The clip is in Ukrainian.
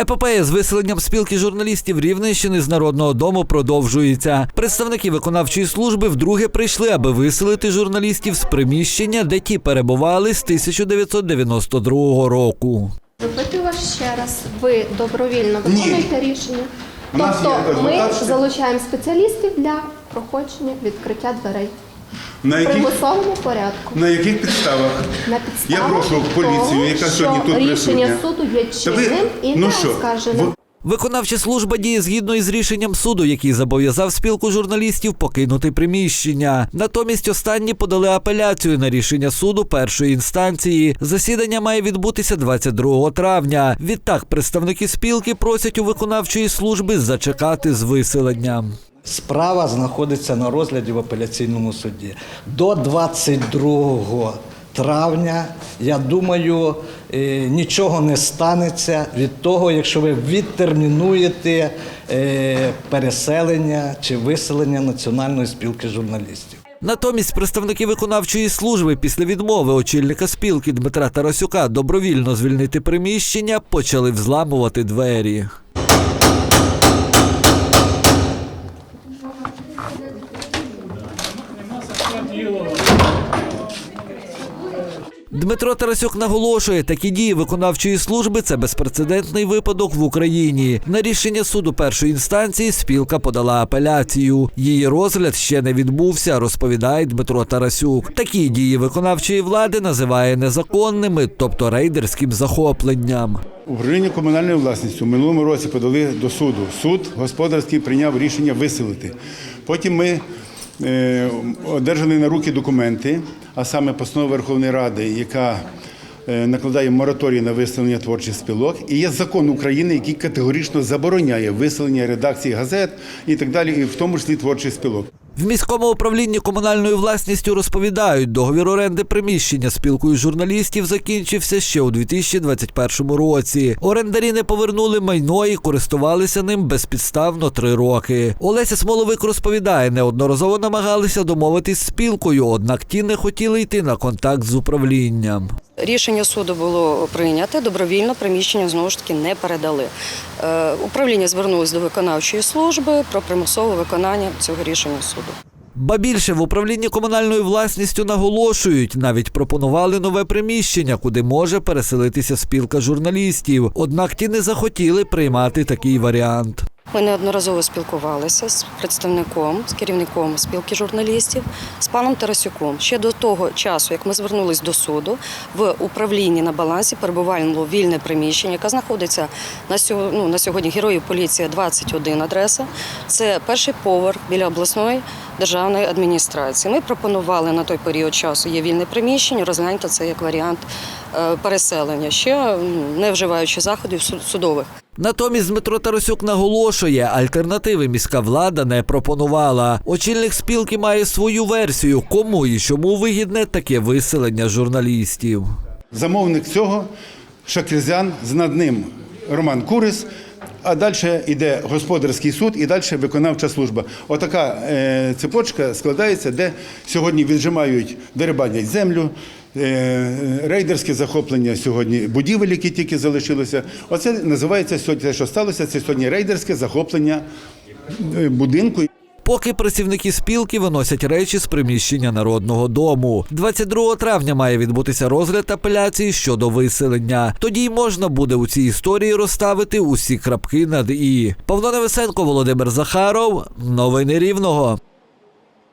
Епопея з виселенням спілки журналістів Рівненщини з народного дому продовжується. Представники виконавчої служби вдруге прийшли, аби виселити журналістів з приміщення, де ті перебували з 1992 року. Запитую вас ще раз. Ви добровільно виконуєте рішення? Тобто ми залучаємо спеціалістів для проходження відкриття дверей На яких, примусовому порядку. на яких підставах? На підставі прошу поліцію, того, яка що сьогодні тут рішення присутня. суду є чинним і ну не що, оскарженим. ви- Виконавча служба діє згідно із рішенням суду, який зобов'язав спілку журналістів покинути приміщення. Натомість останні подали апеляцію на рішення суду першої інстанції. Засідання має відбутися 22 травня. Відтак представники спілки просять у виконавчої служби зачекати з виселенням. Справа знаходиться на розгляді в апеляційному суді. До 22 травня, я думаю, е, нічого не станеться від того, якщо ви відтермінуєте е, переселення чи виселення Національної спілки журналістів. Натомість представники виконавчої служби після відмови очільника спілки Дмитра Тарасюка добровільно звільнити приміщення почали взламувати двері. Дмитро Тарасюк наголошує, такі дії виконавчої служби це безпрецедентний випадок в Україні. На рішення суду першої інстанції спілка подала апеляцію. Її розгляд ще не відбувся, розповідає Дмитро Тарасюк. Такі дії виконавчої влади називає незаконними, тобто рейдерським захопленням. Управління комунальною власністю в минулому році подали до суду. Суд господарський прийняв рішення виселити. Потім ми е, одержали на руки документи, а саме постанова Верховної Ради, яка е, накладає мораторій на виселення творчих спілок. І є закон України, який категорично забороняє виселення редакцій газет і так далі, і в тому числі творчих спілок. В міському управлінні комунальною власністю розповідають, договір оренди приміщення спілкою журналістів закінчився ще у 2021 році. Орендарі не повернули майно і користувалися ним безпідставно три роки. Олеся Смоловик розповідає, неодноразово намагалися домовитись спілкою, однак ті не хотіли йти на контакт з управлінням. Рішення суду було прийнято, добровільно приміщення знову ж таки не передали. Е, Управління звернулось до виконавчої служби про примусове виконання цього рішення суду. Ба більше в управлінні комунальною власністю наголошують, навіть пропонували нове приміщення, куди може переселитися спілка журналістів. Однак ті не захотіли приймати такий варіант. Ми неодноразово спілкувалися з представником, з керівником спілки журналістів, з паном Тарасюком. Ще до того часу, як ми звернулись до суду, в управлінні на балансі перебувало вільне приміщення, яке знаходиться на сьогодні, ну, на сьогодні Героїв поліція 21 адреса. Це перший поверх біля обласної державної адміністрації. Ми пропонували на той період часу є вільне приміщення, розгляньте це як варіант е, переселення, ще не вживаючи заходів судових. Натомість Дмитро Тарасюк наголошує, альтернативи міська влада не пропонувала. Очільник спілки має свою версію, кому і чому вигідне таке виселення журналістів. Замовник цього Шакірзян, з над ним Роман Курис. А далі йде господарський суд і далі виконавча служба. Отака е, цепочка складається, де сьогодні віджимають, дерибанять землю, е, рейдерське захоплення сьогодні будівель, які тільки залишилися. Оце називається сьогодні, те, що сталося, це сьогодні рейдерське захоплення е, будинку. Поки працівники спілки виносять речі з приміщення народного дому. 22 травня має відбутися розгляд апеляції щодо виселення. Тоді й можна буде у цій історії розставити усі крапки над і. Павло Невесенко, Володимир Захаров. Новини Рівного.